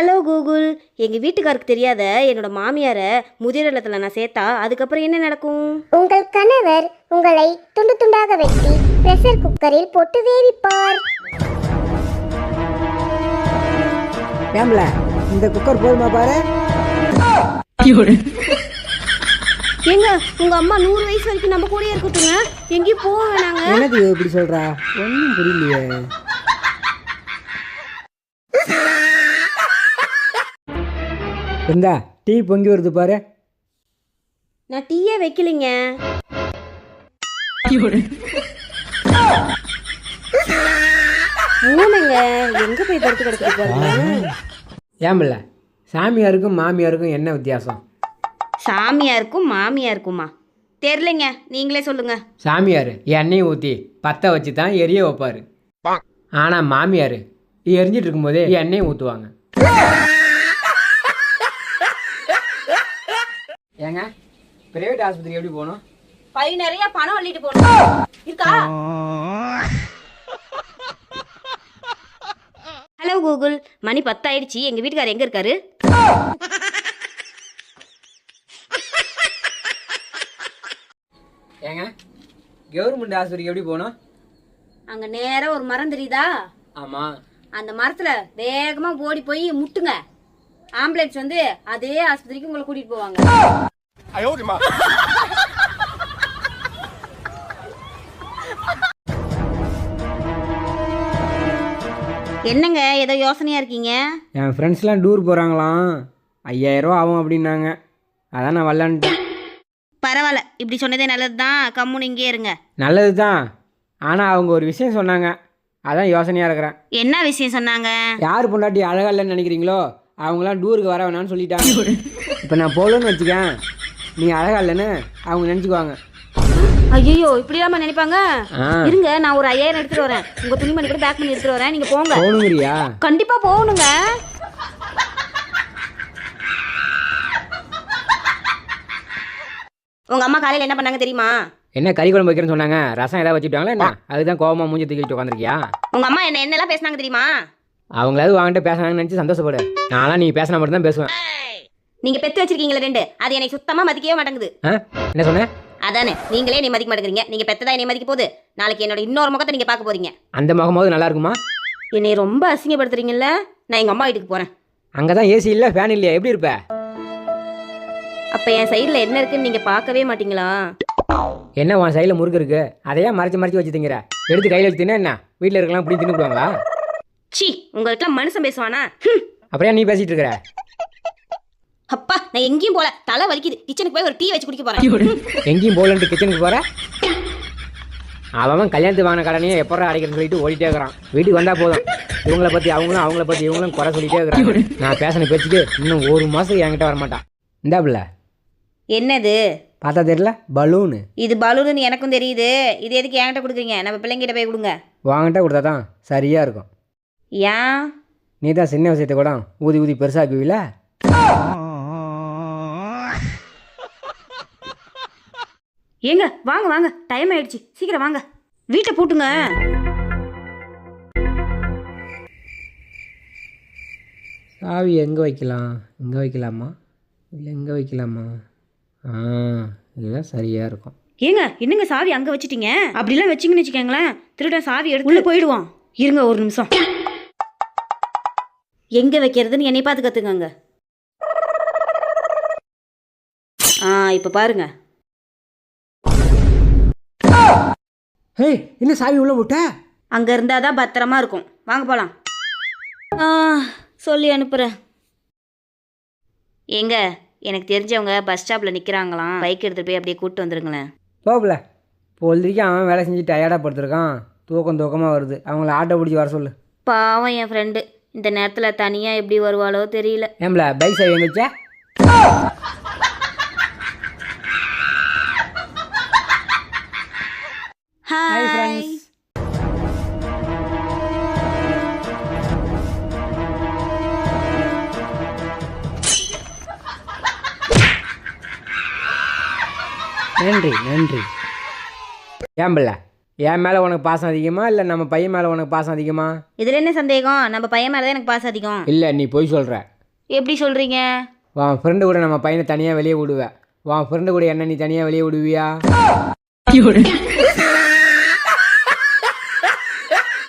Hello Google எங்கள் வீட்டுக்காருக்கு தெரியாத என்னோட மாமியாரை முதியோர் இல்லத்தில் நான் சேர்த்தா அதுக்கப்புறம் என்ன நடக்கும்? உங்கள் கணவர் உங்களை துண்டு துண்டாக வெட்டி பிரஷர் குக்கரில் போட்டு வேவிப்பார். ஏம்ல இந்த குக்கர் போதுமா பாரு? ஏங்க உங்க அம்மா நூறு வயசு வரைக்கும் நம்ம கூடயே இருக்கட்டுங்க. எங்கேயும் போக வேணாங்க. என்னது இப்படி சொல்றா? ஒன்றும் புரியலையே. இந்தா டீ பொங்கி வருது பாரு. நான் டீயே வைக்கலைங்க. ஊமைங்க எங்க போய் படுத்து கிடக்குது பாருங்க ஏம்பில்ல சாமியாருக்கும் மாமியாருக்கும் என்ன வித்தியாசம்? சாமியாருக்கும் மாமியாருக்குமா? தெரிலங்க நீங்களே சொல்லுங்க. சாமியார் எண்ணெயை ஊற்றி பற்ற வச்சு தான் எரிய வைப்பார். ஆனால் மாமியார் எரிஞ்சிட்டு இருக்கும்போதே எண்ணெயை ஊற்றுவாங்க ஏங்க? பிரைவேட் ஆஸ்பத்திரி எப்படி போகணும்? பை நிறைய பணம் அள்ளிட்டு போகணும். இருக்கா? ஹலோ கூகுள் மணி பத்தாயிடுச்சு. எங்க வீட்டுக்காரர் எங்க இருக்காரு? ஏங்க? கவர்மெண்ட் ஆஸ்பத்திரிக்கு எப்படி போகணும்? அங்க நேரா ஒரு மரம் தெரியுதா? ஆமாம் அந்த மரத்துல வேகமா ஓடி போய் முட்டுங்க. ஆம்புலன்ஸ் வந்து அதே ஆஸ்பத்திரிக்கு உங்களை கூட்டிட்டு போவாங்க. என்னங்க ஏதோ யோசனையா இருக்கீங்க? என் ஃப்ரெண்ட்ஸ்லாம் டூர் போகிறாங்களாம் ஐயாயிரரூவா ஆகும் அப்படின்னாங்க. அதான் நான் வரலான்ட்டேன். பரவாயில்ல இப்படி சொன்னதே நல்லதுதான். கம்முன்னு இங்கே இருங்க. நல்லது தான் ஆனால் அவங்க ஒரு விஷயம் சொன்னாங்க. அதான் யோசனையாக இருக்கிறேன். என்ன விஷயம் சொன்னாங்க? யார் பொண்டாட்டி அழகா இல்லைன்னு நினைக்கிறீங்களோ அவங்களாம் டூருக்கு வர வேணாம்னு சொல்லிட்டாங்க. இப்போ நான் போகலன்னு வச்சுக்கேன். நீ அழகா இல்லைன்னு அவங்க நினச்சிக்குவாங்க. ஐயோ இப்படியாம நினைப்பாங்க? இருங்க நான் ஒரு ஐயாயிரம் எடுத்துட்டு வரேன். உங்க துணிமணி கூட பேக் பண்ணி எடுத்துட்டு வரேன். நீங்க போங்க. போகணுங்கிறியா? கண்டிப்பா போகணுங்க. உங்க அம்மா காலையில என்ன பண்ணாங்க தெரியுமா? என்ன கறி குழம்பு வைக்கிறேன்னு சொன்னாங்க. ரசம் ஏதாவது வச்சுட்டாங்களா என்ன? அதுதான் கோவமா மூஞ்சி தூக்கிட்டு உட்காந்துருக்கியா உங்க அம்மா என்ன என்னெல்லாம் பேசுனாங்க தெரியுமா? அவங்களாவது வாங்கிட்டு பேசுனாங்கன்னு நினச்சி சந்தோஷப்படு. நான்லாம் நீ பேசினா மட்டும் தான் பேசுவேன். நீங்க பெத்து வச்சிருக்கீங்களா ரெண்டு. அது என்னை சுத்தமா மதிக்கவே மாட்டேங்குது. ஆ? என்ன சொன்னேன் அதானே நீங்களே என்னை மதிக்க மாட்டேங்கிறீங்க. நீங்க பெத்ததா என்னை மதிக்க போகுது? நாளைக்கு என்னோட இன்னொரு முகத்தை நீங்க பார்க்க போறீங்க. அந்த முகமாவது நல்லா இருக்குமா? என்னை ரொம்ப அசிங்கப்படுத்துறீங்கல்ல? நான் எங்க அம்மா வீட்டுக்கு போறேன். அங்கே தான் ஏசி இல்லை ஃபேன் இல்லையா? எப்படி இருப்ப? அப்ப என் சைடுல என்ன இருக்குன்னு நீங்க பார்க்கவே மாட்டீங்களா? என்ன உன் சைடில் முறுக்கு இருக்கு? அதையே மறைச்சு மறைச்சு வச்சு திங்கிற? எடுத்து கையில் வச்சு தின்னா என்ன? வீட்டில் இருக்கலாம் இப்படி தின்னுடுவாங்களா சி உங்கள்கிட்ட மனுஷன் பேசுவானா? ஏன் நீ பேசிட்டு இருக்கிற? அப்பா நான் எங்கேயும் போல. தலை வலிக்குது. கிச்சனுக்கு போய் ஒரு டீ வச்சு குடிக்க போறேன். எங்கேயும் போகலன்ட்டு கிச்சனுக்கு போற? அவன் கல்யாணத்துக்கு வாங்கின கடனையே எப்போ அடைக்கிறேன்னு சொல்லிட்டு ஓடிட்டே இருக்கிறான். வீட்டுக்கு வந்தா போதும். இவங்கள பத்தி அவங்களும் அவங்கள பத்தி இவங்களும் குறை சொல்லிட்டே இருக்கிறாங்க. நான் பேசின பேச்சுக்கு இன்னும் ஒரு மாசம் என்கிட்ட வர மாட்டான் இந்தா பிள்ளை என்னது? பார்த்தா தெரியல? பலூனு. இது பலூன்னு எனக்கும் தெரியுது. இது எதுக்கு என்கிட்ட கொடுக்குறீங்க? நம்ம பிள்ளைங்கிட்ட போய் கொடுங்க. வாங்கிட்ட கொடுத்தா தான் சரியா இருக்கும். ஏன் நீ தான் சின்ன விஷயத்தை கூட ஊதி ஊதி பெருசாக்குவீல? ஏங்க வாங்க வாங்க. டைம் ஆயிடுச்சு. சீக்கிரம் வாங்க. வீட்டை பூட்டுங்க. சாவி எங்கே வைக்கலாம்? இங்கே வைக்கலாமா? இல்லை எங்கே வைக்கலாமா? ஆ இதுதான் சரியாக இருக்கும். ஏங்க என்னங்க சாவி அங்க வச்சிட்டீங்க? அப்படிலாம் வச்சிங்கன்னு வச்சுக்கோங்களேன். திருடன் சாவி எடுத்து உள்ள போயிடுவான். இருங்க ஒரு நிமிஷம். எங்க வைக்கிறதுன்னு என்னை பார்த்து கத்துக்கங்க. ஆ இப்ப பாருங்க. ஹே என்ன சாவி உள்ள விட்ட அங்க இருந்தாதான் பத்திரமா இருக்கும். வாங்க போலாம். ஆ, சொல்லி அனுப்புறேன். ஏங்க எனக்கு தெரிஞ்சவங்க பஸ் ஸ்டாப்ல நிக்கிறாங்களாம். பைக் எடுத்துட்டு போய் அப்படியே கூட்டு வந்துருங்களேன். போகல. பொழுதுக்கு அவன் வேலை செஞ்சு டயர்டாக படுத்துருக்கான். தூக்கம் தூக்கமாக வருது. அவங்கள ஆட்டோ பிடிச்சி வர சொல்லு. பாவம் என் ஃப்ரெண்டு இந்த நேரத்தில் தனியாக எப்படி வருவாளோ தெரியல. ஏம்ல பைக் எங்க வச்ச ஹாய் நன்றி நன்றி. ஏம்பில்ல என் மேலே உனக்கு பாசம் அதிகமா இல்லை நம்ம பையன் மேலே உனக்கு பாசம் அதிகமா? இதுல என்ன சந்தேகம்? நம்ம பையன் மேலதான் எனக்கு பாசம் அதிகம். இல்லை நீ போய் சொல்கிற எப்படி சொல்றீங்க? உன் ஃப்ரெண்டு கூட நம்ம பையனை தனியாக வெளியே விடுவேன் உன் ஃப்ரெண்டு கூட என்ன நீ தனியாக வெளியே விடுவியா?